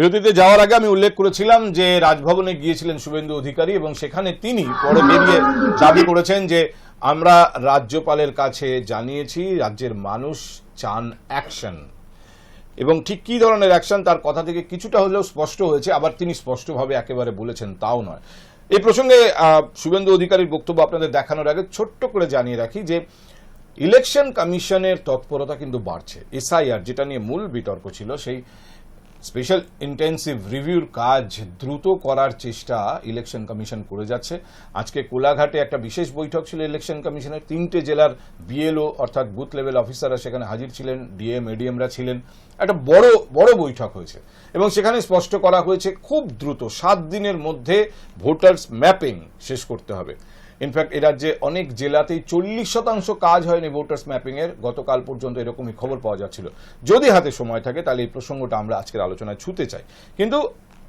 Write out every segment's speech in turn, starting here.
বিরতিতে যাওয়ার আগে আমি উল্লেখ করেছিলাম যে রাজভবনে গিয়েছিলেন শুভেন্দু অধিকারী এবং সেখানে তিনি পরে বেরিয়ে দাবি করেছেন যে আমরা রাজ্যপালের কাছে জানিয়েছি রাজ্যের মানুষ চান অ্যাকশন। এবং ঠিক কী ধরনের অ্যাকশন তার কথা থেকে কিছুটা হলেও স্পষ্ট হয়েছে, আবার তিনি স্পষ্টভাবে একেবারে বলেছেন তাও নয়। এই প্রসঙ্গে শুভেন্দু অধিকারীর বক্তব্য আপনাদের দেখানোর আগে ছোট্ট করে জানিয়ে রাখি যে ইলেকশন কমিশনের তৎপরতা কিন্তু বাড়ছে। এসআইআর, যেটা নিয়ে মূল বিতর্ক ছিল, সেই স্পেশাল ইন্টেন্সিভ রিভিউর কাজ দ্রুত করার চেষ্টা ইলেকশন কমিশন করে যাচ্ছে। আজকে কোলাঘাটে একটা বিশেষ বৈঠক ছিল ইলেকশন কমিশনের। তিনটে জেলার বিএলও অর্থাৎ বুথ লেভেল অফিসাররা সেখানে হাজির ছিলেন, ডিএম, এডিএমরা ছিলেন। একটা বড় বড় বৈঠক হয়েছে এবং সেখানে স্পষ্ট করা হয়েছে খুব দ্রুত, সাত দিনের মধ্যে ভোটার্স ম্যাপিং শেষ করতে হবে। ইনফ্যাক্ট এ রাজ্যে অনেক জেলাতেই চল্লিশ শতাংশ কাজ হয়নি ভোটার্স ম্যাপিং এর। গতকাল পর্যন্ত এরকমই খবর পাওয়া যাচ্ছিল। যদি হাতে সময় থাকে, তাহলে এই প্রসঙ্গটা আমরা আজকের আলোচনায় ছুতে চাই। কিন্তু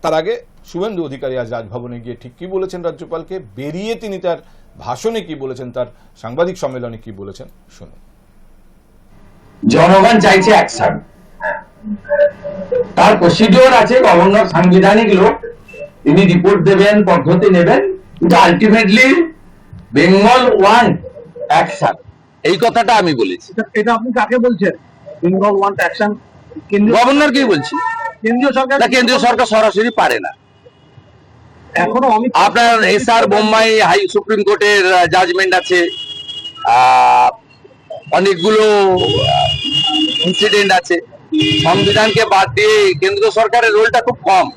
তার আগে শুভেন্দু অধিকারী আজ রাজভবনে গিয়ে ঠিক কি বলেছেন রাজ্যপালকে? বেরিয়ে তিনি তার ভাষণে কি বলেছেন? তার সাংবাদিক সম্মেলনে কি বলেছেন? শুনুন। জনগণ চাইছে অ্যাকশন তার প্রসিডিওর আছে গভর্নর সাংবিধানিক লোক, তিনি রিপোর্ট দেবেন, পদ্ধতি নেবেন, কিন্তু আলটিমেটলি বেঙ্গল ওয়ান অ্যাকশন এই কথাটা আমি বলেছি। এটা- এটা আপনি কাকে বলছেন? বেঙ্গল ওয়ান অ্যাকশন গভর্নর কি বলছি? কেন্দ্রীয় সরকার না কেন্দ্রীয় সরকার সরাসরি পারে না। এখনও আপনার এসআর বোম্বাই হাই সুপ্রিম কোর্টের জাজমেন্ট আছে। অনেকগুলো ইনসিডেন্ট আছে। সংবিধানকে বাদ দিয়ে কেন্দ্র সরকারের রোলটা খুব কম।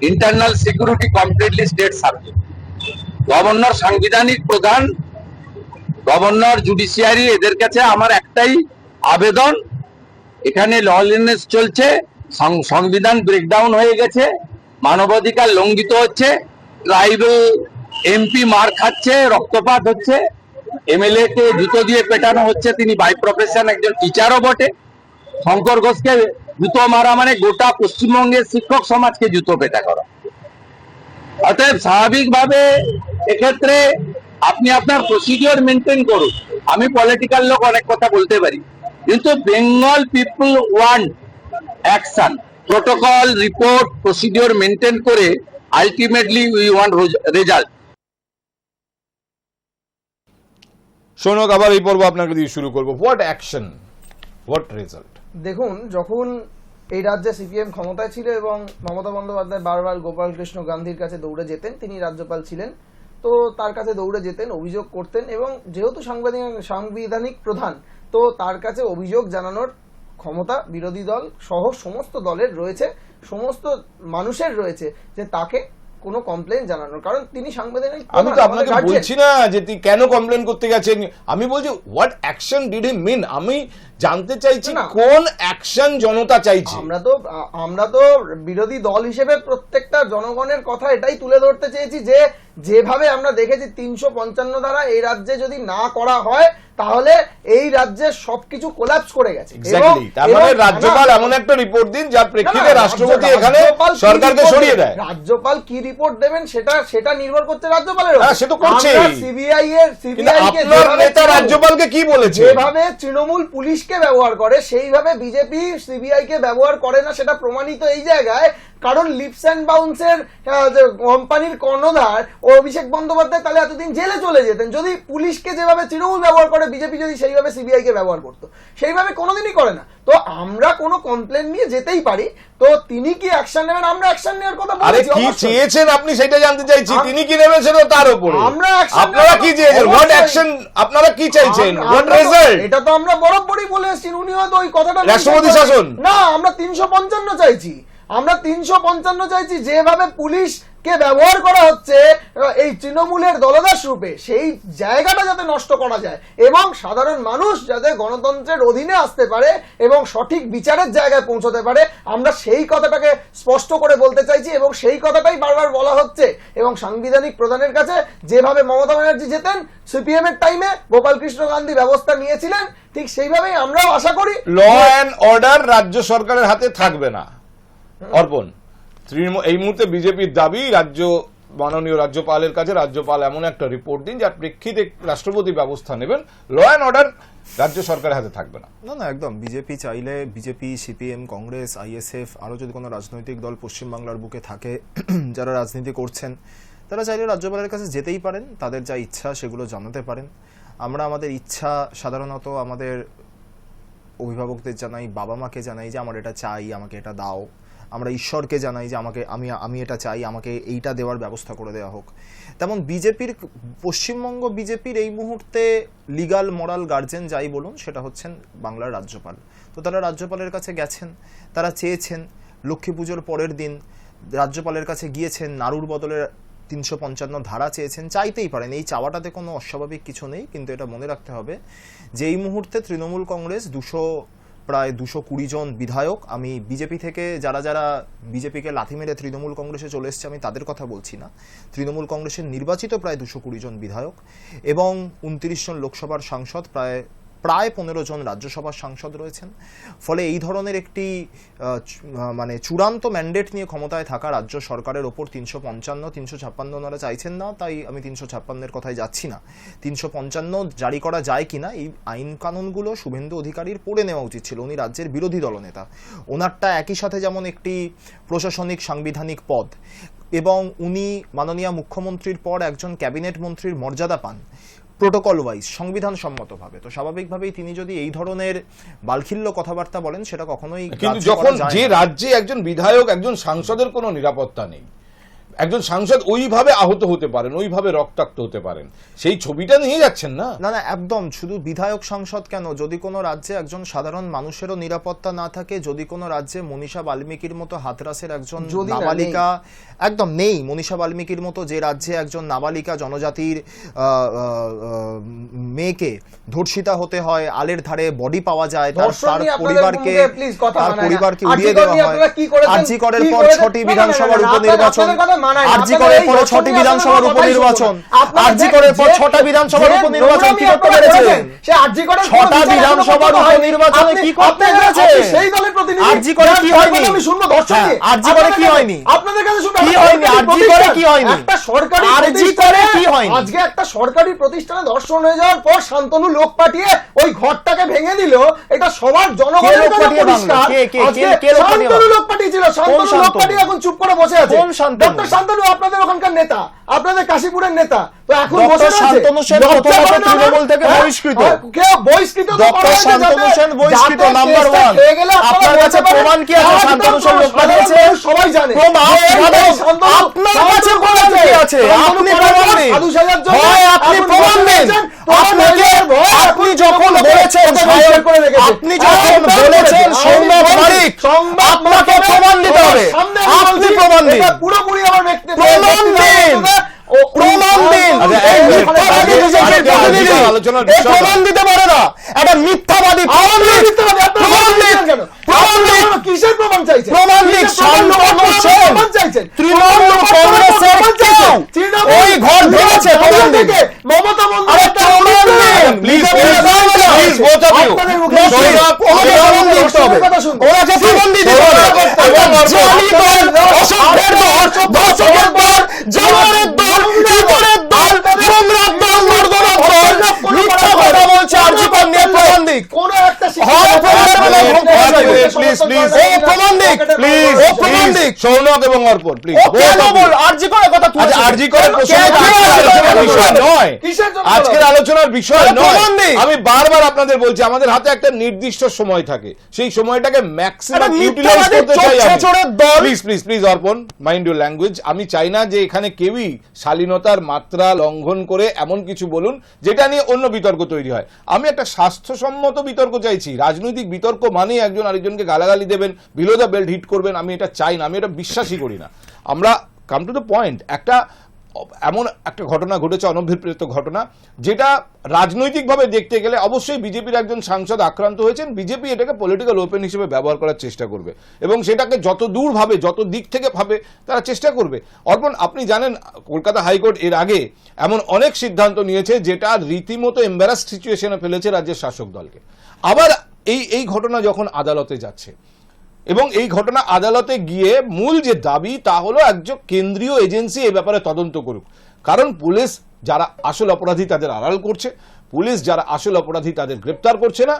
Internal security completely state subject governor সাংবিধানিক প্রধান, গভর্নর জুডিশিয়ারি, এদের কাছে আমার একটাই আবেদন। এখানে লনেস চলছে সংবিধান ব্রেকডাউন হয়ে গেছে, মানবাধিকার লঙ্ঘিত হচ্ছে ট্রাইবেল এমপি মার খাচ্ছে, রক্তপাত হচ্ছে এমএলএ কে জুতো দিয়ে পেটানো হচ্ছে, তিনি বাই প্রফেশন একজন টিচারও বটে। শঙ্কর ঘোষকে জুতো মারা মানে গোটা পশ্চিমবঙ্গের শিক্ষক সমাজকে জুতো পেটা করা। অতএব স্বাভাবিকভাবে এক্ষেত্রে আপনি আপনার প্রসিডিওর মেনটেন করুন। আমি পলিটিক্যাল লোক অনেক কথা বলতে পারি। কিন্তু Bengal people want action protocol report procedure maintain করে আলটিমেটলি উই ওয়ান্ট রেজাল্ট শোনক আবার এই পর্ব আপনাকে দিয়ে শুরু করব। হোয়াট অ্যাকশন হোয়াট রেজাল্ট দেখুন যখন এই রাজ্যে সিপিএম ক্ষমতায় ছিল এবং মমতা বন্দ্যোপাধ্যায় বারবার গোপাল কৃষ্ণ গান্ধীর কাছে দৌড়ে যেতেন তিনি রাজ্যপাল ছিলেন। তো তার কাছে দৌড়ে যেতেন অভিযোগ করতেন এবং যেহেতু সাংবাদিক সাংবিধানিক প্রধান তো তার কাছে অভিযোগ জানানোর ক্ষমতা বিরোধী দল সহ সমস্ত দলের রয়েছে সমস্ত মানুষের রয়েছে যে তাকে কোনো কমপ্লেন জানানোর। কারণ তিনি সাংবিধানিক আমি তো আপনাকে বলছি না যে তুই কেন কমপ্লেন করতে গেছেন। আমি বলছি what action did he mean আমি জানতে চাইছি না। কোন অ্যাকশন জনতা চাইছে? আমরা তো আমরা তো বিরোধী দল হিসেবে প্রত্যেকটা জনগণের কথা এটাই তুলে ধরতে চেয়েছি যে যেভাবে আমরা দেখেছি তিনশো পঞ্চান্ন দ্বারা এই রাজ্যে যদি না করা হয় তাহলে এই রাজ্যে সবকিছু কোলাপস করে গেছে। এক্স্যাক্টলি তার মানে রাজ্যপাল এমন একটা রিপোর্ট দিন যার প্রেক্ষিতে রাষ্ট্রপতি এখানে সরকারকে সরিয়ে দেয়। রাজ্যপাল কি রিপোর্ট দেবেন? সেটা সেটা নির্ভর করছে রাজ্যপালের হ্যাঁ, সে তো করছেই। সিবিআই এর সিবিআই কে নেতা রাজ্যপালকে কি বলেছে? যেভাবে তৃণমূল পুলিশকে ব্যবহার করে। সেইভাবে বিজেপি সিবিআই কে ব্যবহার করে না সেটা প্রমাণিত এই জায়গায় কারণ লিপস অ্যান্ড বাউন্সের কোম্পানির কর্ণধার ও অভিষেক বন্দ্যোপাধ্যায় তাহলে এতদিন জেলে চলে যেতেন। যদি পুলিশকে যেভাবে তৃণমূল ব্যবহার করে বিজেপি যদি সেইভাবে সিবিআই কে ব্যবহার করতো। সেইভাবে কোনোদিনই করে না। তো আমরা কোনো কমপ্লেন নিয়ে যেতেই পারি। তো তিনি কি অ্যাকশন নেবেন? আমরা অ্যাকশন নেওয়ার কথা আরে বলেছি কি চেয়েছেন আপনি সেটা জানতে চাইছি। তিনি কি নেবেন সেটা তার উপরে? আমরা আপনারা কি চেয়েছেন? হোয়াট অ্যাকশন আপনারা কি চাইছেন? হোয়াট রেজাল্ট এটা তো আমরা বরাবরই বলে এসেছি। উনি হয়তো ওই কথাটা রাষ্ট্রপতি শাসন? না আমরা তিনশো পঞ্চান্ন চাইছি। আমরা তিনশো পঞ্চান্ন চাইছি যেভাবে পুলিশকে ব্যবহার করা হচ্ছে এই তৃণমূলের দলদাস রূপে সেই জায়গাটা যাতে নষ্ট করা যায় এবং সাধারণ মানুষ যাতে গণতন্ত্রের অধীনে আসতে পারে এবং সঠিক বিচারের জায়গায় পৌঁছতে পারে, আমরা সেই কথাটাকে স্পষ্ট করে বলতে চাইছি এবং সেই কথাটাই বারবার বলা হচ্ছে এবং সাংবিধানিক প্রধানের কাছে যেভাবে মমতা ব্যানার্জি যেতেন, সিপিএম এর টাইমে গোপাল কৃষ্ণ গান্ধী ব্যবস্থা নিয়েছিলেন, ঠিক সেইভাবেই আমরাও আশা করি ল অ্যান্ড অর্ডার রাজ্য সরকারের হাতে থাকবে না। অর্পণ এই মুহূর্তে বিজেপির দাবি, রাজ্য, মাননীয় রাজ্যপালের কাছে, রাজ্যপাল এমন একটা রিপোর্ট দিন যার প্রেক্ষিতে রাষ্ট্রপতি ব্যবস্থা নেবেন। ল অ্যান্ড অর্ডার রাজ্য সরকারের হাতে থাকবে না। না না, একদম। বিজেপি চাইলে বিজেপি, সিপিএম, কংগ্রেস, আইএসএফ, আরও যদি কোনো রাজনৈতিক দল পশ্চিমবাংলার বুকে থাকে, যারা রাজনীতি করছেন, তারা চাইলে রাজ্যপালের কাছে যেতেই পারেন, তাদের যা ইচ্ছা সেগুলো জানাতে পারেন। আমরা আমাদের ইচ্ছা সাধারণত আমাদের অভিভাবকদের জানাই বাবা মাকে জানাই যে, আমার এটা চাই, আমাকে এটা দাও। আমরা ঈশ্বরকে জানাই যে আমাকে, আমি আমি এটা চাই, আমাকে এইটা দেওয়ার ব্যবস্থা করে দেওয়া হোক। তেমন বিজেপির, পশ্চিমবঙ্গ বিজেপির এই মুহূর্তে লিগাল মরাল গার্জেন যাই বলুন, সেটা হচ্ছেন বাংলার রাজ্যপাল। তো তারা রাজ্যপালের কাছে গেছেন, তারা চেয়েছেন লক্ষ্মী পুজোর পরের দিন রাজ্যপালের কাছে গিয়েছেন নারুর বদলে তিনশো পঞ্চান্ন ধারা চেয়েছেন, চাইতেই পারেন। এই চাওয়াটাতে কোনো অস্বাভাবিক কিছু নেই, কিন্তু এটা মনে রাখতে হবে যে এই মুহূর্তে তৃণমূল কংগ্রেস দুশো প্রায় দুশো কুড়ি জন বিধায়ক। আমি বিজেপি থেকে যারা যারা বিজেপিকে লাথি মেরে তৃণমূল কংগ্রেসে চলে এসছে, আমি তাদের কথা বলছি না। তৃণমূল কংগ্রেসের নির্বাচিত প্রায় দুশো কুড়ি জন বিধায়ক এবং উনত্রিশ জন লোকসভার সাংসদ, প্রায় প্রায় পনেরো জন রাজ্যসভার সাংসদ রয়েছেন। ফলে এই ধরনের একটি মানে চূড়ান্ত ম্যান্ডেট নিয়ে ক্ষমতায় থাকা রাজ্য সরকারের ওপর তিনশো পঞ্চান্ন, তিনশো ছাপ্পান্ন ওনারা চাইছেন না, তাই আমি তিনশো ছাপ্পান্নের কথায় যাচ্ছি না। তিনশো পঞ্চান্ন জারি করা যায় কিনা, এই আইন কানুনগুলো শুভেন্দু অধিকারীর পড়ে নেওয়া উচিত ছিল, উনি রাজ্যের বিরোধী দলনেতা। ওনারটা একই সাথে যেমন একটি প্রশাসনিক সাংবিধানিক পদ, এবং উনি মাননীয় মুখ্যমন্ত্রীর পর একজন ক্যাবিনেট মন্ত্রীর মর্যাদা পান। প্রোটোকল ওয়াইজ সংবিধান সম্মতভাবে তো স্বাভাবিকভাবেই তিনি যদি এই ধরনের বালখিল্য কথাবার্তা বলেন সেটা কখনোই কিন্তু যখন যে রাজ্যে একজন বিধায়ক একজন সাংসদের কোনো নিরাপত্তা নেই একজন সাংসদ ওইভাবে আহত হতে পারেন ওইভাবে রক্তাক্ত হতে পারেন। সেই ছবিটা নিয়ে যাচ্ছেন না? না না একদম। শুধু বিধায়ক সাংসদ কেন? যদি কোনো রাজ্যে একজন সাধারণ মানুষেরও নিরাপত্তা না থাকে যদি কোনো রাজ্যে মনীষা বাল্মীকির মতো হাতরাসের একজন নাবালিকা একদম নেই মনীষা বাল্মীকির মতো যে রাজ্যে একজন নাবালিকা জনজাতির মেয়েকে ধর্ষিতা হতে হয় আলের ধারে বডি পাওয়া যায় তার পরিবারকে তার পরিবারকে উড়িয়ে দেওয়া হয়। কি করের পর ছটি বিধানসভার উপনির্বাচন আরজি এই পরে ছটি বিধানসভার উপনির্বাচন আরজি করের পর ছটা বিধানসভার উপনির্বাচন কি করতে করেছেন, সে আরজি করের ছটা বিধানসভার উপনির্বাচনে কি করতে পেরেছে? সেই দলের প্রতিনিধি আরজি করে কি হয়নি? আমি শুনব দর্শক হ্যাঁ, আরজি করে কি হয়নি? আপনাদের কাছে শুনব কি হয়নি? আরজি করে কি হয়নি? একটা সরকারি আরজি করে কি হয়নি? আজকে একটা সরকারি প্রতিষ্ঠানে দর্শন হয়ে যাওয়ার পর শান্তনু লোক পাঠিয়ে ওই ঘরটাকে ভেঙে দিল এটা সবার জনগণের কাছে পরিষ্কার আজকে শান্তনু লোক পাঠিয়েছিল শান্তনু লোক পাঠিয়ে এখন চুপ করে বসে আছে কোন শান্তনু? শান্তনু আপনাদের ওখানকার নেতা আপনাদের কাশীপুরের নেতা তো এখন বসে শান্তনু সেন তৃণমূল থেকে হ্যাঁ? বহিষ্কৃত। হ্যাঁ, কে বহিষ্কৃত তো ডক্টর শান্তনু সেন বহিষ্কৃত, নাম্বার কেসটা ওয়ান। খেয়ে গেলে আপনারা আপনার কাছে প্রমাণ কি আছে শান্তনু সেন লোক সাধারণ পাঠিয়েছে? সবাই জানে প্রমাণ আপনার কাছে প্রমাণ কি আছে? আপনি প্রমাণ পর জন্য হয় আপনি প্রমাণ প্রমাণ আপনাকে- হয়ে পর আপনি যখন বলেছেন। আপনি যখন বলেছেন বলছি, মালিক, আপনাকে প্রমাণ দিতে হবে। আপনি প্রমাণ দিন। এটা পুরোপুরি আমার ব্যক্তি প্রমাণ দিন। ও- প্রমাণ দিন। আচ্ছা, এই এক মিনিট, মিথ্যাবাদী আজকে- বিজেপির আজকে প্রতিনিধি। আলোচনা- আলোচনার বিষয় প্রমাণ দিতে পারে না একটা মিথ্যাবাদী প্রমাণ প্রমাণ? প্রমাণ কিসের প্রমাণ চাইছেন? প্রমাণ দিন। প্রমাণ? প্রমাণ চাইছেন? তৃণমূল কংগ্রেসের কেউ ওই ঘর ভেঙেছে, প্রমাণ দিন। মমতা বন্দ্যোপাধ্যায় প্রমাণ দিন। Please, বিজেপির please, দায়িত্ব আছে। please, both of you. আপনাদের মুখে No, শুনুন। সৌরভ, ওনাকে আপনারা প্রমাণ দিতে দর্শকের হবে। কথা শুনুন। ওনাকে প্রমাণ দিতে হবে। সৌরভ, একটা সৌরভ, জালি দল, সৌরভ, অসভ্যের দল, ধর্ষকের দল, জানোয়ারের দল, ইঁদুরের দল, নোংরার দল, নর্দমার দল, মিথ্যা কথা বলছে আরজিকর নিয়ে প্রমাণ দিক। কোনো একটা হয় প্রমাণ দেবে না, ও প্লিজ ও সৌনক এবং অর্পণ প্লিজ ও কেন বল? আরজি করে কথা আরজি আজকের আলোচনার করে বিষয় নয়। আজকের আলোচনার বিষয় নয়। আমি বারবার আপনাদের বলছি আমাদের হাতে একটা নির্দিষ্ট সময় থাকে। সেই সময়টাকে ম্যাক্সিমাম ইউটিলাইজ করতে চাই আমি। Please please please Arpan mind your language আমি চাই না যে এখানে কেউই শালীনতার মাত্রা লঙ্ঘন করে এমন কিছু বলুন যেটা নিয়ে অন্য বিতর্ক তৈরি হয়। আমি একটা স্বাস্থ্যসম্মত বিতর্ক চাইছি। রাজনৈতিক বিতর্ক মানে একজন আরেকজনকে গালাগালি দেবেন বিলো দ্য বেল্ট হিট করবেন, আমি এটা চাই না, আমি এটা বিশ্বাসই করি না। আমরা কাম টু দ্য পয়েন্ট একটা, এমন একটা ঘটনা ঘটেছে, অনভিপ্রেত ঘটনা, যেটা রাজনৈতিকভাবে দেখতে গেলে অবশ্যই বিজেপির একজন সাংসদ আক্রান্ত হয়েছেন, বিজেপি এটাকে পলিটিক্যাল ওপেন হিসেবে ব্যবহার করার চেষ্টা করবে। এবং সেটাকে যত দূর ভাবে, যত দিক থেকে ভাবে, তারা চেষ্টা করবে। অর্পণ, আপনি জানেন, কলকাতা হাইকোর্ট এর আগে এমন অনেক সিদ্ধান্ত নিয়েছে, যেটা রীতিমতো এম্বারাস সিচুয়েশনে ফেলেছে রাজ্যের শাসক দলকে। আবার এই এই ঘটনা যখন আদালতে যাচ্ছে, এবং এই ঘটনা আদালতে গিয়ে মূল যে দাবি, তা হলো একজন কেন্দ্রীয় এজেন্সি এই ব্যাপারে তদন্ত করুক। কারণ পুলিশ যারা আসল অপরাধী তাদের আড়াল করছে, পুলিশ যারা আসল অপরাধী তাদের গ্রেপ্তার করছে না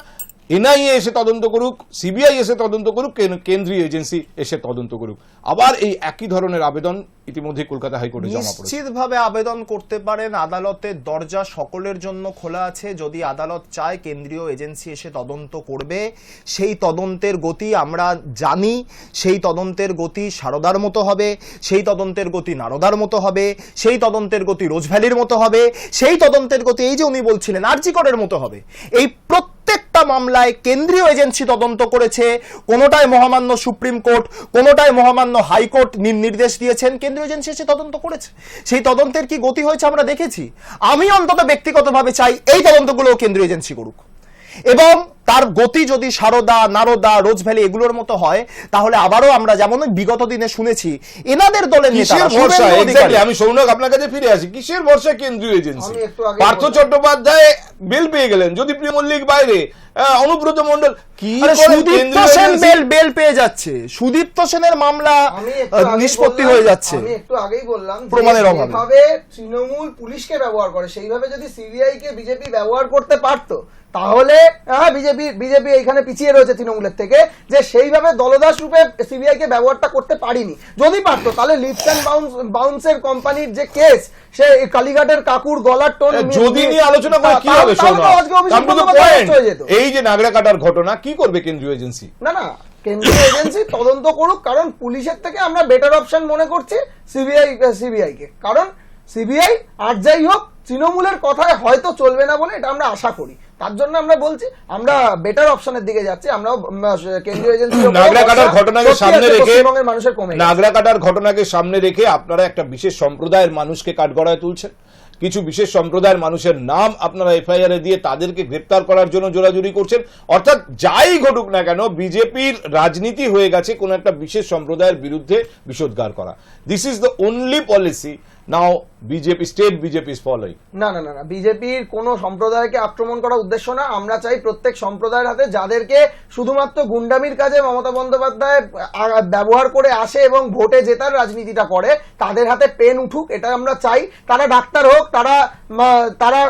এনআইএ এসে তদন্ত করুক, সিবিআই এসে তদন্ত করুক, কেন- কেন্দ্রীয় এজেন্সি এসে তদন্ত করুক। আবার এই একই ধরনের আবেদন ইতিমধ্যে কলকাতা হাইকোর্টে জমা পড়েছে। নিশ্চিতভাবে আবেদন করতে পারেন আদালতের দরজা সকলের জন্য খোলা আছে। যদি আদালত চায় কেন্দ্রীয় এজেন্সি এসে তদন্ত করবে, সেই তদন্তের গতি আমরা জানি। সেই তদন্তের গতি সারদার মতো হবে, সেই তদন্তের গতি নারদার মতো হবে, সেই তদন্তের গতি রোজভ্যালির মতো হবে, সেই তদন্তের গতি এই যে উনি বলছিলেন আরজিকরের মতো হবে। এই প্রত্যেকটা মামলায় কেন্দ্রীয় এজেন্সি তদন্ত করেছে। কোনোটায় মহামান্য সুপ্রিম কোর্ট, কোনোটায় মহামান্য হাইকোর্ট নির্দেশ দিয়েছেন। কেন্দ্রীয় এজেন্সি এসে তদন্ত করেছে। সেই তদন্তের কি গতি হয়েছে আমরা দেখেছি? আমি অন্তত ব্যক্তিগতভাবে চাই এই তদন্তগুলো কেন্দ্রীয় এজেন্সি করুক। এবং তার গতি যদি সারদা নারদা রোজ ভ্যালি এগুলোর মতো হয় তাহলে আবারও আমরা যেমন বিগত দিনে শুনেছি এনাদের দলের এক্স্যাক্টলি আমি সৌনক আপনার কাছে ফিরে আসি। কিসের ভরসা কেন্দ্রীয় এজেন্সি? আমি একটু আগে পার্থ চট্টোপাধ্যায় বেল পেয়ে গেলেন যদি প্রিয় মল্লিক বাইরে। অনুব্রত মন্ডল কি সুদীপ্ত সেন বেল বেল পেয়ে যাচ্ছে। সুদীপ্ত সেনের মামলা আহ, নিষ্পত্তি হয়ে যাচ্ছে। আমি একটু আগেই বললাম প্রমাণের অভাবে। যেভাবে তৃণমূল পুলিশকে ব্যবহার করে সেইভাবে যদি সিবিআই কে বিজেপি ব্যবহার করতে পারতো তাহলে হ্যাঁ বিজেপি বিজেপি এখানে পিছিয়ে রয়েছে তৃণমূলের থেকে যে সেইভাবে দলদাস রূপে সিবিআই কে ব্যবহারটা করতে পারিনি। যদি পারতো তাহলে লিপস অ্যান্ড বাউন্স বাউন্সের কোম্পানির যে কেস সে কালীঘাটের কাকুর গলার টোন যদি নিয়ে আলোচনা করে কি হবে হয়ে। এই যে নাগরা কাটার ঘটনা কি করবে কেন্দ্রীয় এজেন্সি? না না কেন্দ্রীয় এজেন্সি তদন্ত করুক কারণ পুলিশের থেকে আমরা বেটার অপশন মনে করছি সিবিআই সিবিআই কে। কারণ সিবিআই আর যাই হোক তৃণমূলের কথায় হয়তো চলবে না বলে এটা আমরা আশা করি। তার জন্য আমরা বলছি আমরা বেটার অপশনের দিকে যাচ্ছি আমরা কেন্দ্রীয় এজেন্সি নাগরা কাটার ঘটনাকে সামনে রেখে পশ্চিমবঙ্গের মানুষের কমে গেছে। নাগরা কাটার ঘটনাকে সামনে রেখে আপনারা একটা বিশেষ সম্প্রদায়ের মানুষকে কাঠগড়ায় তুলছেন। কিছু বিশেষ সম্প্রদায়ের মানুষের নাম আপনারা এফআইআর এ দিয়ে তাদেরকে গ্রেপ্তার করার জন্য জোরাজুরি করছেন। অর্থাৎ যাই ঘটুক না কেন বিজেপির রাজনীতি হয়ে গেছে কোন একটা বিশেষ সম্প্রদায়ের বিরুদ্ধে বিষোদ্গার করা। This is the only policy now BJP state BJP is following না না না না বিজেপির কোনো সম্প্রদায়কে আক্রমণ করা উদ্দেশ্য না। আমরা চাই প্রত্যেক সম্প্রদায়ের হাতে যাদেরকে শুধুমাত্র গুন্ডামির কাজে মমতা বন্দ্যোপাধ্যায় ব্যবহার করে আসে এবং ভোটে জেতার রাজনীতিটা করে তাদের হাতে পেন উঠুক এটা আমরা চাই। তারা ডাক্তার হোক তারা তারা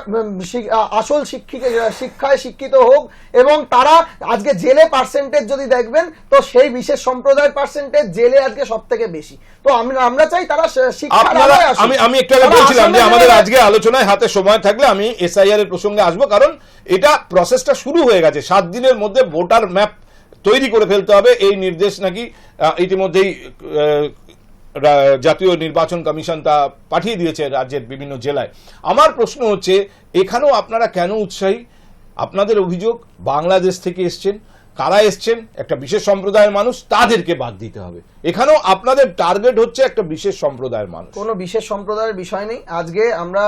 আসল শিক্ষিত শিক্ষায় শিক্ষিত হোক এবং তারা আজকে জেলে পার্সেন্টেজ যদি দেখবেন তো সেই বিশেষ সম্প্রদায়ের পার্সেন্টেজ জেলে আজকে সব থেকে বেশি। তো আমরা আমরা চাই তারা আসুক। আমি আমি একটু আগে বলছিলাম যে আমাদের আজকে আলোচনায় হাতে সময় থাকলে আমি এসআইআর এর প্রসঙ্গে আসব কারণ এটা প্রসেসটা শুরু হয়ে গেছে। সাত দিনের মধ্যে ভোটার ম্যাপ তৈরি করে ফেলতে হবে। এই নির্দেশ নাকি ইতিমধ্যেই জাতীয় নির্বাচন কমিশন তা পাঠিয়ে দিয়েছে রাজ্যের বিভিন্ন জেলায়। আমার প্রশ্ন হচ্ছে এখানেও আপনারা কেন উৎসাহী? আপনাদের অভিযোগ বাংলাদেশ থেকে এসছেন। কারা এসছেন? একটা বিশেষ সম্প্রদায়ের মানুষ, তাদেরকে বাদ দিতে হবে। এখানেও আপনাদের টার্গেট হচ্ছে একটা বিশেষ সম্প্রদায়ের মানুষ। কোনো বিশেষ সম্প্রদায়ের বিষয় নেই। আজকে আমরা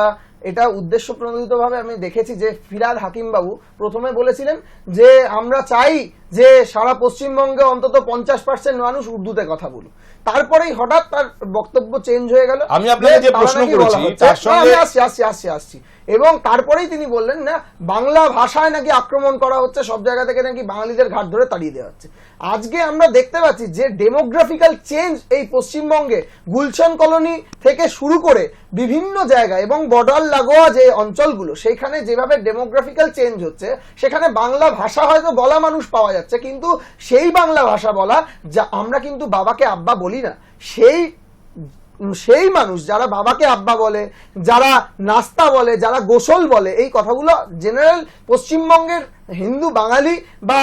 এটা উদ্দেশ্য প্রণোদিতভাবে আমি দেখেছি যে ফিরাদ হাকিমবাবু প্রথমে বলেছিলেন যে আমরা চাই যে সারা পশ্চিমবঙ্গে অন্তত পঞ্চাশ পার্সেন্ট মানুষ উর্দুতে কথা বলুক। তারপরেই হঠাৎ তার বক্তব্য চেঞ্জ হয়ে গেল। আমি আপনাকে যে প্রশ্ন করেছি, তার সঙ্গে- আসছি আসছি আসছি আসছি। এবং তারপরেই তিনি বললেন না বাংলা ভাষায় নাকি আক্রমণ করা হচ্ছে সব জায়গা থেকে নাকি বাঙালিদের ঘাট ধরে তাড়িয়ে দেওয়া হচ্ছে। আজকে আমরা দেখতে পাচ্ছি যে ডেমোগ্রাফিক্যাল চেঞ্জ এই পশ্চিমবঙ্গে গুলশান কলোনি থেকে শুরু করে বিভিন্ন জায়গায় এবং বর্ডার লাগোয়া যে অঞ্চলগুলো সেইখানে যেভাবে ডেমোগ্রাফিক্যাল চেঞ্জ হচ্ছে সেখানে বাংলা ভাষা হয়তো বলা মানুষ পাওয়া যাচ্ছে কিন্তু সেই বাংলা ভাষা বলা যা আমরা কিন্তু বাবাকে আব্বা বলি না সেই সেই মানুষ যারা বাবাকে আব্বা বলে যারা নাস্তা বলে যারা গোসল বলে এই কথাগুলো জেনারেল পশ্চিমবঙ্গের হিন্দু বাঙালি বা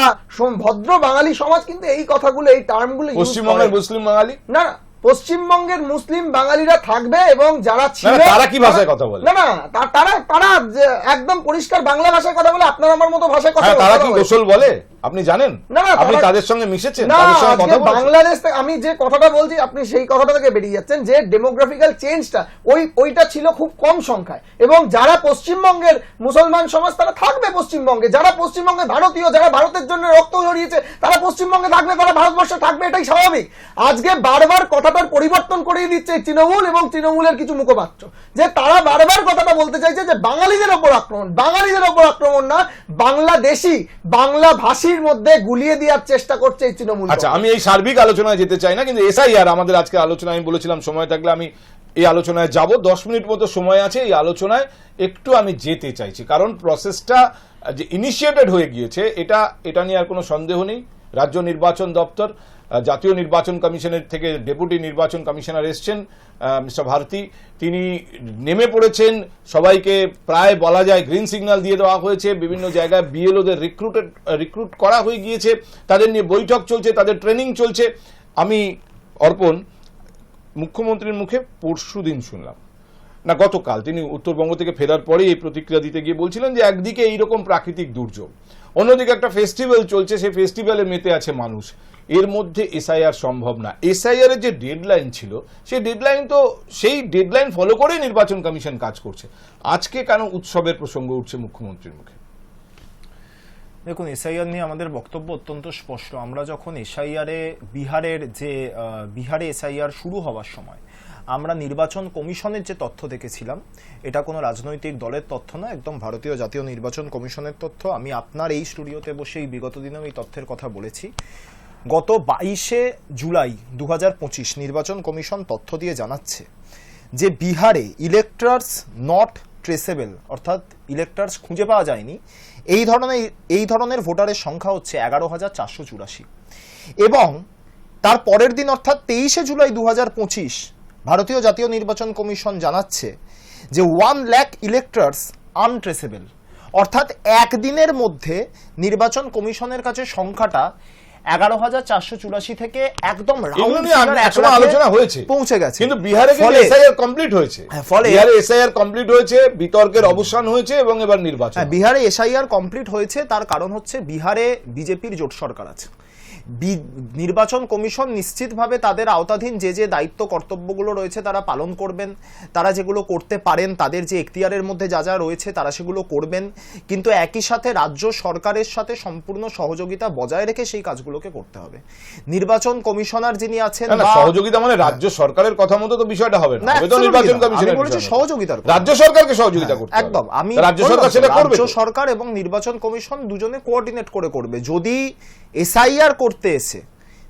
ভদ্র বাঙালি সমাজ কিন্তু এই কথাগুলো এই টার্মগুলো পশ্চিমবঙ্গের মুসলিম বাঙালি না না পশ্চিমবঙ্গের মুসলিম বাঙালিরা থাকবে এবং যারা ছিল তারা কি ভাষায় কথা বলে? না না তারা তারা একদম পরিষ্কার বাংলা ভাষায় কথা বলে আপনার আমার মতো ভাষায় কথা হ্যাঁ তারা কি বলে। গোসল বলে আপনি জানেন? না, না, আপনি তাদের সঙ্গে মিশেছেন তাদের সঙ্গে কথা বাংলাদেশ আমি যে কথাটা বলছি আপনি সেই কথাটা থেকে বেরিয়ে যাচ্ছেন যে ডেমোগ্রাফিক্যাল চেঞ্জটা ওই ওইটা ছিল খুব কম সংখ্যায়। এবং যারা পশ্চিমবঙ্গের মুসলমান সমাজ তারা থাকবে পশ্চিমবঙ্গে। যারা পশ্চিমবঙ্গে ভারতীয় যারা ভারতের জন্য রক্ত ঝরিয়েছে তারা পশ্চিমবঙ্গে থাকবে তারা ভারতবর্ষে থাকবে এটাই স্বাভাবিক। আজকে বারবার কথাটার পরিবর্তন করিয়ে দিচ্ছে তৃণমূল এবং তৃণমূলের কিছু মুখপাত্র। যে তারা বারবার কথাটা বলতে চাইছে যে বাঙালিদের ওপর আক্রমণ বাঙালিদের ওপর আক্রমণ না বাংলাদেশি বাংলা ভাষী এরই মধ্যে গুলিয়ে দেওয়ার চেষ্টা করছে এই তৃণমূল আচ্ছা আমি এই সার্বিক আলোচনায় যেতে চাই না কিন্তু এসআইআর আমাদের আজকে আলোচনা আমি বলেছিলাম সময় থাকলে আমি এই আলোচনায় যাব। দশ মিনিট মতো সময় আছে এই আলোচনায় একটু আমি যেতে চাইছি কারণ প্রসেসটা যে ইনিশিয়েটেড হয়ে গিয়েছে এটা এটা নিয়ে আর কোনো সন্দেহ নেই। রাজ্য নির্বাচন দপ্তর জাতীয় নির্বাচন কমিশনের থেকে ডেপুটি নির্বাচন কমিশনার এসছেন মিস্টার ভারতী। তিনি নেমে পড়েছেন, সবাইকে প্রায় বলা যায় গ্রিন সিগন্যাল দিয়ে দেওয়া হয়েছে। বিভিন্ন জায়গায় বিএলওদের রিক্রুটেড রিক্রুট করা হয়ে গিয়েছে। তাদের নিয়ে বৈঠক চলছে, তাদের ট্রেনিং চলছে। আমি অর্পণ, মুখ্যমন্ত্রীর মুখে পরশু দিন শুনলাম। না, গতকাল তিনি উত্তরবঙ্গ থেকে ফেরার পরে এই প্রতিক্রিয়া দিতে গিয়ে বলছিলেন যে, একদিকে এইরকম প্রাকৃতিক দুর্যোগ, অন্যদিকে একটা ফেস্টিভ্যাল চলছে, সেই ফেস্টিভ্যালে মেতে আছে মানুষ। এর মধ্যে এসআইআর সম্ভব না। এসআইআর এর যে ডেডলাইন ছিল, সেই ডেডলাইন তো সেই ডেডলাইন ফলো করেই নির্বাচন কমিশন কাজ করছে। আজকে কেন উৎসবের প্রসঙ্গ উঠছে মুখ্যমন্ত্রীর মুখে? দেখুন এসআইআর নিয়ে আমাদের বক্তব্য অত্যন্ত স্পষ্ট। আমরা যখন এসআইআরে বিহারের যে বিহারে এসআইআর শুরু হওয়ার সময় আমরা নির্বাচন কমিশনের যে তথ্য দেখেছিলাম, এটা কোনো রাজনৈতিক দলের তথ্য না, একদম ভারতীয় জাতীয় নির্বাচন কমিশনের তথ্য। আমি আপনার এই স্টুডিওতে বসেই বিগত দিনেও এই তথ্যের কথা বলেছি। গত বাইশে জুলাই দু হাজার পঁচিশ নির্বাচন কমিশন তথ্য দিয়ে জানাচ্ছে যে বিহারে ইলেকট্রার্স নট ট্রেসেবল অর্থাৎ ইলেকট্রার্স খুঁজে পাওয়া যায়নি। এই ধরনের এই ধরনের ভোটারের সংখ্যা হচ্ছে এগারো হাজার চারশো চুরাশি। এবং তার পরের দিন, অর্থাৎ তেইশে জুলাই দু হাজার পঁচিশ ভারতীয় জাতীয় নির্বাচন কমিশন জানাচ্ছে যে ওয়ান ল্যাক ইলেকট্রার্স আনট্রেসেবল অর্থাৎ একদিনের মধ্যে নির্বাচন কমিশনের কাছে সংখ্যাটা এগারো হাজার চারশো চুরাশি থেকে একদম আলোচনা হয়েছে। পৌঁছে গেছে। কিন্তু বিহারে ফলে- এসআইআর কমপ্লিট হয়েছে। হ্যাঁ, ফলে- বিহারে এসআইআর কমপ্লিট হয়েছে বিতর্কের অবসান হয়েছে এবং এবার নির্বাচন। হ্যাঁ বিহারে এসআইআর কমপ্লিট হয়েছে তার কারণ হচ্ছে বিহারে বিজেপির জোট সরকার আছে। নির্বাচন কমিশন নিশ্চিতভাবে তাদের আওতাধীন যে যে দায়িত্ব কর্তব্যগুলো রয়েছে তারা পালন করবেন তারা যেগুলো করতে পারেন তাদের যে এখতিয়ারের মধ্যে যা যা রয়েছে তারা সেগুলো করবেন। কিন্তু একই সাথে রাজ্য সরকারের সাথে সম্পূর্ণ সহযোগিতা বজায় রেখে সেই কাজগুলোকে করতে হবে। নির্বাচন কমিশনার যিনি আছেন সহযোগিতা মানে রাজ্য সরকারের কথা মতো তো বিষয়টা হবে না। নির্বাচন কমিশনের বলেছি সহযোগিতার রাজ্য সরকারকে সহযোগিতা করতে একদম। আমি রাজ্য সরকার সেটা করবে রাজ্য সরকার এবং নির্বাচন কমিশন দুজনে কোঅর্ডিনেট করে করবে। যদি এসআইআর করতে এসে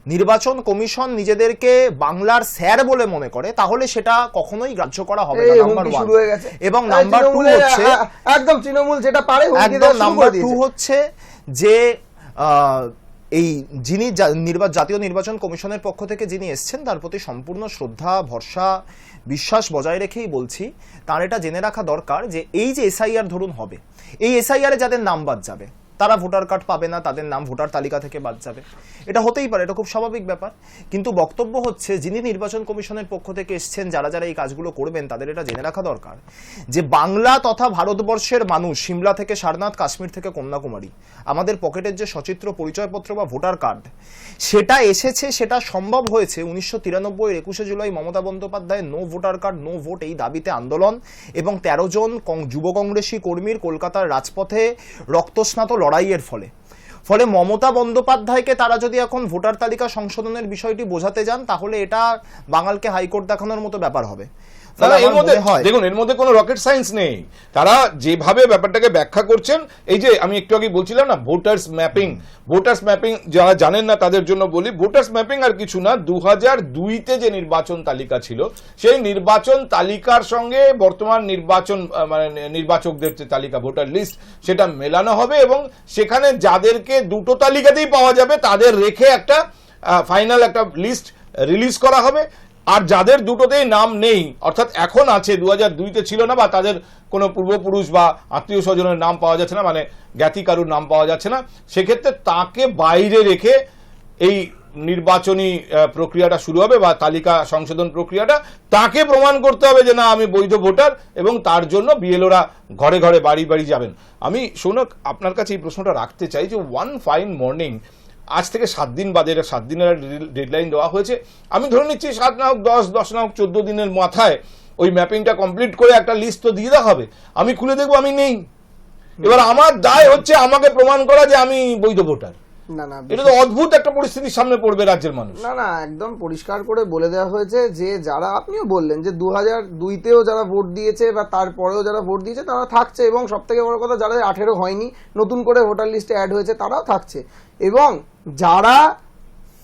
নির্বাচন কমিশন নিজেদেরকে বাংলার স্যার বলে মনে করে তাহলে সেটা কখনোই গ্রাহ্য করা হবে না নাম্বার ওয়ান শুরু গেছে। এবং নাম্বার টু হচ্ছে একদম তৃণমূল যেটা পারে একদম নাম্বার টু হচ্ছে যে এই যিনি জাতীয় নির্বাচন কমিশনের পক্ষ থেকে যিনি এসছেন তার প্রতি সম্পূর্ণ শ্রদ্ধা ভরসা বিশ্বাস বজায় রেখেই বলছি তার এটা জেনে রাখা দরকার যে এই যে এসআইআর ধরুন হবে এই এসআইআর যাদের নাম বাদ যাবে তারা ভোটার কার্ড পাবে না, তাদের নাম ভোটার তালিকা থেকে বাদ যাবে। এটা হতেই পারে, এটা খুব স্বাভাবিক ব্যাপার। কিন্তু বক্তব্য হচ্ছে, যিনি নির্বাচন কমিশনের পক্ষ থেকে এসছেন, যারা যারা এই কাজগুলো করবেন, তাদের এটা জেনে রাখা দরকার। যে বাংলা তথা ভারতবর্ষের মানুষ, সিমলা থেকে সারনাথ, কাশ্মীর থেকে কন্যাকুমারী, আমাদের পকেটের যে সচিত্র, পরিচয়পত্র বা ভোটার কার্ড, সেটা এসেছে, সেটা সম্ভব হয়েছে উনিশশো তিরানব্বই একুশে July Mamata Bandyopadhyay no voter card, no vote এই দাবিতে আন্দোলন এবং তেরো জন যুব কংগ্রেসী কর্মীর কলকাতার রাজপথে রক্তস্নাত লড়াইয়ের ফলে। ফলে মমতা বন্দ্যোপাধ্যায়কে তারা যদি এখন ভোটার তালিকা সংশোধনের বিষয়টি বোঝাতে যান, তাহলে এটা বাঙালকে হাইকোর্ট দেখানোর মতো ব্যাপার হবে। না, এর মধ্যে দেখুন এর মধ্যে কোনো রকেট সায়েন্স নেই। তারা যেভাবে ব্যাপারটাকে ব্যাখ্যা করছেন এই যে আমি একটু আগে বলছিলাম না ভোটার্স ম্যাপিং ভোটার্স ম্যাপিং যারা জানেন না তাদের জন্য বলি ভোটার্স ম্যাপিং আর কিছু না দু হাজার দুইতে যে নির্বাচন তালিকা ছিল সেই নির্বাচন তালিকার সঙ্গে বর্তমান নির্বাচন মানে নির্বাচকদের যে তালিকা ভোটার লিস্ট সেটা মেলানো হবে এবং সেখানে যাদেরকে দুটো তালিকাতেই পাওয়া যাবে তাদের রেখে একটা ফাইনাল একটা লিস্ট রিলিজ করা হবে। আর যাদের দুটোতেই নাম নেই, অর্থাৎ এখন আছে দু হাজার দুইতে ছিল না বা তাদের কোনো পূর্বপুরুষ বা আত্মীয় স্বজনের নাম পাওয়া যাচ্ছে না মানে জ্ঞাতি কারুর নাম পাওয়া যাচ্ছে না, সেক্ষেত্রে তাকে বাইরে রেখে এই নির্বাচনী প্রক্রিয়াটা শুরু হবে বা তালিকা সংশোধন প্রক্রিয়াটা, তাকে প্রমাণ করতে হবে যে না, আমি বৈধ ভোটার এবং তার জন্য বিএলওরা ঘরে ঘরে বাড়ি বাড়ি যাবেন। আমি সৌনক, আপনার কাছে এই প্রশ্নটা রাখতে চাই যে ওয়ান ফাইন মর্নিং আজ থেকে সাত দিন বাদে এটা সাত দিনের ডেডলাইন দেওয়া হয়েছে। আমি ধরে নিচ্ছি সাত না হোক দশ দশ না হোক চোদ্দ দিনের মাথায় ওই ম্যাপিংটা কমপ্লিট করে একটা লিস্ট তো দিয়ে দেওয়া হবে। আমি খুলে দেখব, আমি নেই। এবার আমার দায় হচ্ছে আমাকে প্রমাণ করা যে আমি বৈধ ভোটার। না না এটা তো অদ্ভুত একটা পরিস্থিতির সামনে পড়বে রাজ্যের মানুষ। না না একদম পরিষ্কার করে বলে দেওয়া হয়েছে যে যারা আপনিও বললেন যে দু হাজার দুইতেও যারা ভোট দিয়েছে বা তারপরেও যারা ভোট দিয়েছে তারা থাকছে এবং সব থেকে বড় কথা যারা আঠেরো হয়নি নতুন করে ভোটার লিস্টে অ্যাড হয়েছে তারাও থাকছে। এবং যারা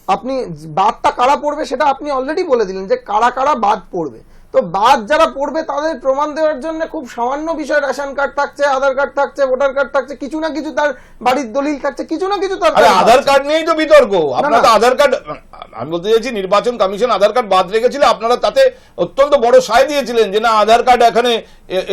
আপনি বাদটা কারা পড়বে সেটা আপনি অলরেডি বলে দিলেন যে কারা কারা বাদ পড়বে। তো বাদ যারা পড়বে তাদের প্রমাণ দেওয়ার জন্য খুব সামান্য বিষয় রেশন কার্ড থাকছে আধার কার্ড থাকছে ভোটার কার্ড থাকছে কিছু না কিছু তার বাড়ির দলিল থাকছে কিছু না কিছু তার আধার কার্ড নিয়েই তো বিতর্ক। আপনারা তো আধার কার্ড আমি বলতে চাইছি নির্বাচন কমিশন আধার কার্ড বাদ রেখেছিল আপনারা তাতে অত্যন্ত বড় সায় দিয়েছিলেন যে না আধার কার্ড এখানে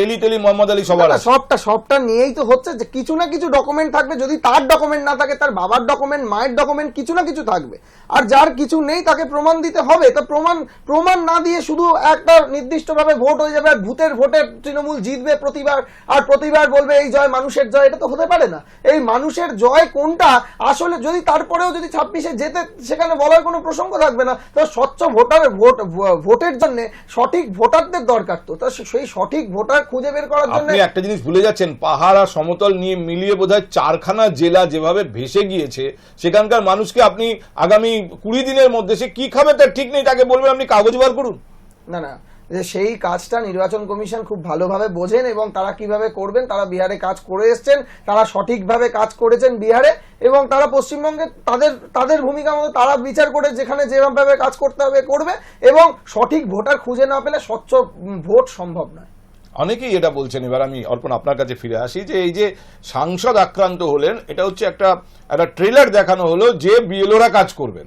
এলি তেলি মোহাম্মদ আলী সবার সবটা সবটা নিয়েই তো হচ্ছে যে কিছু না কিছু ডকুমেন্ট থাকবে যদি তার ডকুমেন্ট না থাকে তার বাবার ডকুমেন্ট মায়ের ডকুমেন্ট কিছু না কিছু থাকবে। আর যার কিছু নেই তাকে প্রমাণ দিতে হবে। তো প্রমাণ প্রমাণ না দিয়ে শুধু একটা নির্দিষ্টভাবে ভোট হয়ে যাবে ভূতের ভোটে তৃণমূল জিতবে প্রতিবার আর প্রতিবার বলবে এই জয় মানুষের জয় এটা তো হতে পারে না। এই মানুষের জয় কোনটা? আসলে যদি তারপরেও যদি ছাব্বিশে যেতে সেখানে বলার কোনো প্রসঙ্গ থাকবে না তো স্বচ্ছ ভোটার ভোট ভোটের জন্য সঠিক ভোটারদের দরকার তো। তা সেই সঠিক ভোটার খুঁজে বের করার জন্য আপনি একটা জিনিস ভুলে যাচ্ছেন পাহাড় আর সমতল নিয়ে মিলিয়ে বোধহয় চারখানা জেলা যেভাবে ভেসে গিয়েছে সেখানকার মানুষকে আপনি আগামী কুড়ি দিনের মধ্যে সে কি খাবে তার ঠিক নেই তাকে বলবেন আপনি কাগজ বার করুন। না না যে সেই কাজটা নির্বাচন কমিশন খুব ভালোভাবে বোঝেন এবং তারা কীভাবে করবেন তারা বিহারে কাজ করে এসছেন তারা সঠিকভাবে কাজ করেছেন বিহারে এবং তারা পশ্চিমবঙ্গে তাদের তাদের ভূমিকা মতো তারা বিচার করে যেখানে যেভাবে কাজ করতে হবে করবে এবং সঠিক ভোটার খুঁজে না পেলে স্বচ্ছ ভোট সম্ভব নয়। অনেকেই এটা বলছেন এবার আমি অর্পণ আপনার কাছে ফিরে আসি যে এই যে সাংসদ আক্রান্ত হলেন এটা হচ্ছে একটা একটা ট্রেলার দেখানো হলো যে বিএলওরা কাজ করবেন।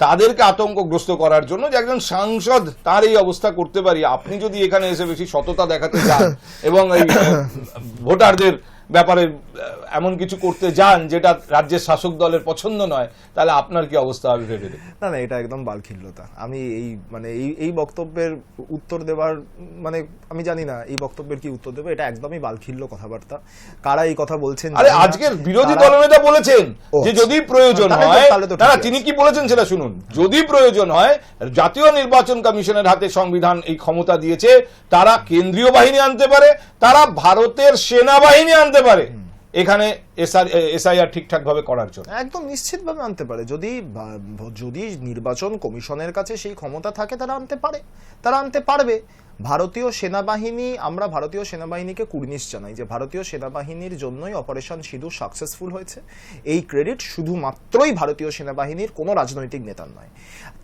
তাদেরকে আতঙ্কগ্রস্ত করার জন্য যে একজন সাংসদ তার এই অবস্থা করতে পারি আপনি যদি এখানে এসে বেশি সততা দেখাতে চান এবং এই ভোটারদের ব্যাপারে এমন কিছু করতে যান যেটা রাজ্যের শাসক দলের পছন্দ নয় তাহলে আপনার কি অবস্থা হবে ভেবে না না এটা একদম বালখিল্যতা। আমি এই মানে এই এই বক্তব্যের উত্তর দেওয়ার মানে আমি জানি না এই বক্তব্যের কি উত্তর দেবো এটা একদমই বালখিল্য কথাবার্তা। কারা এই কথা বলছেন আরে আজকের বিরোধী দলনেতা বলেছেন যে। যদি প্রয়োজন হয় তারা তিনি কি বলেছেন সেটা শুনুন। যদি প্রয়োজন হয় জাতীয় নির্বাচন কমিশনের হাতে সংবিধান এই ক্ষমতা দিয়েছে তারা কেন্দ্রীয় বাহিনী আনতে পারে তারা ভারতের সেনাবাহিনী আনতে পারে। এখানে এসআইআর ঠিকঠাক ভাবে করার জন্য। একদম নিশ্চিতভাবে আনতে পারে। যদি যদি নির্বাচন কমিশনের কাছে সেই ক্ষমতা থাকে, তারা আনতে পারে। তারা আনতে পারবে। ভারতীয় সেনাবাহিনী, আমরা ভারতীয় সেনাবাহিনীকে কুর্নিশ জানাই যে ভারতীয় সেনাবাহিনীর জন্যই অপারেশন সিধু সাকসেসফুল হয়েছে। এই ক্রেডিট শুধুমাত্রই ভারতীয় সেনাবাহিনীর কোনো রাজনৈতিক নেতার নয়।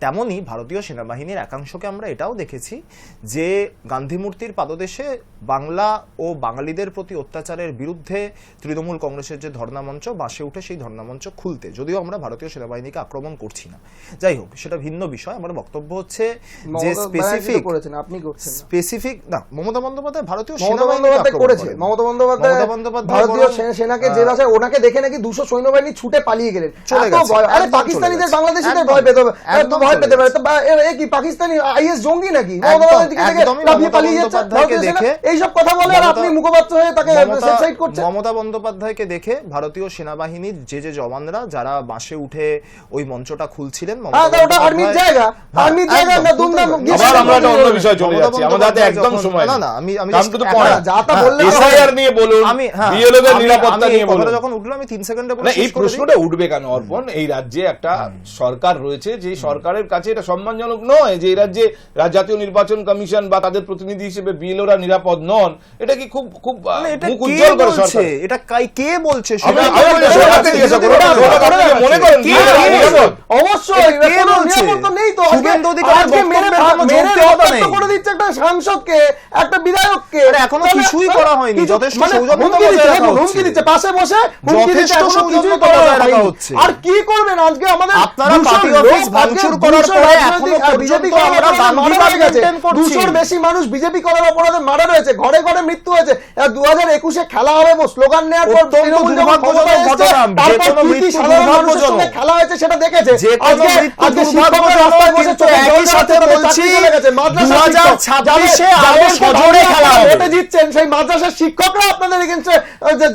তেমনি ভারতীয় সেনাবাহিনীর একাংশকে আমরা এটাও দেখেছি যে গান্ধী মূর্তির পাদদেশে বাংলা ও বাঙালিদের প্রতি অত্যাচারের বিরুদ্ধে তৃণমূল কংগ্রেসের যে ধর্ণামঞ্চ বাসে উঠে সেই ধর্ণামঞ্চ খুলতে যদিও আমরা ভারতীয় সেনাবাহিনীকে আক্রমণ করছি না। যাই হোক সেটা ভিন্ন বিষয়। আমার বক্তব্য হচ্ছে যে স্পেসিফিক করেছেন আপনি স্পেসিফিক না। মমতা বন্দ্যোপাধ্যায় ভারতীয় সেনাবাহিনীকে করেছে মমতা বন্দ্যোপাধ্যায় ভারতীয় সেনাকে যে ভাষায় ওনাকে দেখে নাকি দুশো সৈন্যবাহিনী ছুটে পালিয়ে গেলেন। চলে গেছে, আরে পাকিস্তানিদের বাংলাদেশিদের ভয় পেতে হবে। ভয় পেতে পারে। তো কি পাকিস্তানি আইএস জঙ্গি নাকি? পালিয়ে যাচ্ছে এইসব কথা বলে আর আপনি মুখপাত্র হয়ে তাকে মমতা- সেক্সাইড করছেন মমতা বন্দ্যোপাধ্যায়কে দেখে ভারতীয় সেনাবাহিনীর যে যে জওয়ানরা যারা বাসে উঠে ওই মঞ্চটা খুলছিলেন মমতা হ্যাঁ ওটা আর্মির জায়গা। আর্মির জায়গা না দুমদাম খুলতে গিয়ে পারে। আবার আমরা একটা অন্য বিষয় চলে যাচ্ছি আমাদের হাতে একদম যখন- সময় না, না, আমি-. যা তা হ্যাঁ, এসআইআর নিয়ে বলুন আমি হ্যাঁ বিএলওদের নিরাপত্তা নিয়ে বলুন। যখন উঠল আমি তিন সেকেন্ডে বলে এই। প্রশ্নটা উঠবে কেন অর্পণ? এই রাজ্যে একটা সরকার রয়েছে যে সরকারের কাছে এটা সম্মানজনক নয় যে এরা যে জাতীয় নির্বাচন কমিশন বা তাদের প্রতিনিধি হিসেবে বিএলওরা নিরাপদ নন। এটা কি খুব খুব মানে এটা কে উজ্জ্বল করে সরকার। এটা কে বলছে? সেটা- মনে করেন কে বিএলওরা বলছে? নিরাপদ? অবশ্যই এটা কে কোনো বলছে? নিরাপত্তা নেই তো শুভেন্দু অধিকারীর মেরে বক্তব্যের কোনো মেরে যৌক্তিকতা রক্তাক্ত নেই। করে দিচ্ছে একটা সাংসদকে একটা বিধায়ককে এখনও কিছুই করা হয়নি, যথেষ্ট মানে হুমকি দিচ্ছে, রাখা দেখুন, হচ্ছে। হুমকি দিচ্ছে পাশে বসে হুমকি দিচ্ছে, কিছুই করা বজায় রাখা হয়নি। হচ্ছে। আর কি করবেন আজকে আমাদের আপনারা পার্টি অফিস ভাঙচুর করার পরে এখনও বিজেপি আমরা অপরাধে গান্ধী মারা গেছে। maintain করছি। দুশোর বেশি মানুষ বিজেপি করার অপরাধে মারা রয়েছে ঘরে ঘরে মৃত্যু হয়েছে দু হাজার একুশে খেলা হবে স্লোগান নেওয়ার পর তৃণমূল যখন ক্ষমতায় এসছে, তারপর কি খেলা হয়েছে সেটা দেখেছে যে কোনো আজকে মৃত্যু আজকে শিক্ষকরা দুর্ভাগ্যজনক, রাস্তায় বসে কিন্তু একই সাথে বলছি, চাকরি চলে গেছে। মাদ্রাসার 2026 শিক্ষক, আরও সজোরে খেলা ভোটে জিতছেন সেই মাদ্রাসার শিক্ষকরা আপনাদের এগেন্সে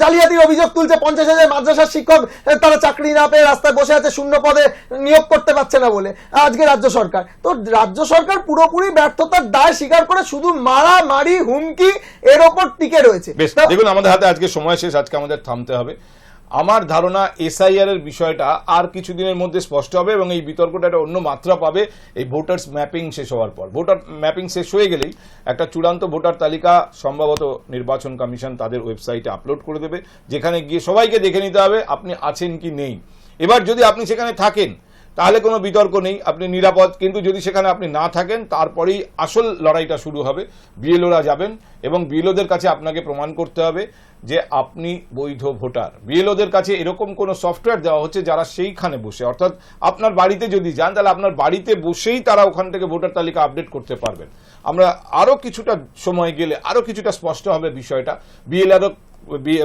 জালিয়াতির অভিযোগ তুলছে পঞ্চাশ হাজার মাদ্রাসার শিক্ষক তারা চাকরি না পেয়ে রাস্তায় বসে আছে শূন্য পদে নিয়োগ করতে পারছে না বলে। আজকে রাজ্য সরকার। তো রাজ্য সরকার পুরোপুরি ব্যর্থতার দায় স্বীকার করে শুধু মারামারি হুমকি এর ওপর টিকে রয়েছে। বেশ দেখুন আমাদের হাতে আজকে সময় শেষ আজকে আমাদের থামতে হবে। আমার ধারণা এসআইআর এর বিষয়টা আর কিছুদিনের মধ্যে স্পষ্ট হবে এবং এই বিতর্কটা একটা অন্য মাত্রা পাবে। এই ভোটার্স ম্যাপিং শেষ হওয়ার পর। ভোটার ম্যাপিং শেষ হয়ে গেলেই একটা চূড়ান্ত ভোটার তালিকা সম্ভবত নির্বাচন কমিশন তাদের ওয়েবসাইটে আপলোড করে দেবে, যেখানে গিয়ে সবাইকে দেখে নিতে হবে আপনি আছেন কি নেই। এবার যদি আপনি সেখানে থাকেন তাহলে কোনো বিতর্ক নেই, আপনি নিরাপদ। কিন্তু যদি সেখানে আপনি না থাকেন, তারপরেই আসল লড়াইটা শুরু হবে। বিএলওরা যাবেন এবং বিএলওদের কাছে আপনাকে প্রমাণ করতে হবে যে আপনি বৈধ ভোটার। বিএলওদের কাছে এরকম কোনো সফটওয়্যার দেওয়া হচ্ছে যারা সেইখানে বসে। অর্থাৎ আপনার বাড়িতে যদি যান, তাহলে আপনার বাড়িতে বসেই তারা ওখান থেকে ভোটার তালিকা আপডেট করতে পারবেন। আমরা আরও কিছুটা সময় গেলে আরও কিছুটা স্পষ্ট হবে বিষয়টা। বিএলআরও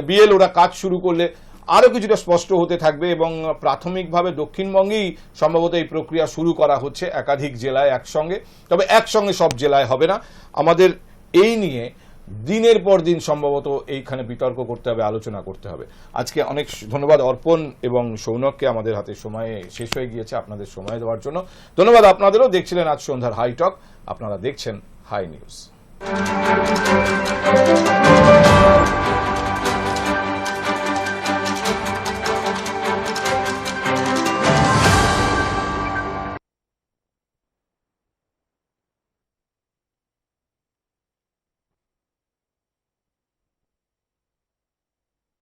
বিএলওরা কাজ শুরু করলে আরও কিছুটা স্পষ্ট হতে থাকবে এবং প্রাথমিকভাবে দক্ষিণবঙ্গেই সম্ভবত এই প্রক্রিয়া শুরু করা হচ্ছে একাধিক জেলায় একসঙ্গে। তবে একসঙ্গে সব জেলায় হবে না। আমাদের এই নিয়ে দিনের পর দিন সম্ভবত এইখানে বিতর্ক করতে হবে, আলোচনা করতে হবে। আজকে অনেক ধন্যবাদ অর্পণ এবং সৌনককে আমাদের হাতে সময় শেষ হয়ে গিয়েছে আপনাদের সময় দেওয়ার জন্য। ধন্যবাদ আপনাদেরও। দেখছিলেন আজ সন্ধ্যার হাই টক আপনারা দেখছেন হাই নিউজ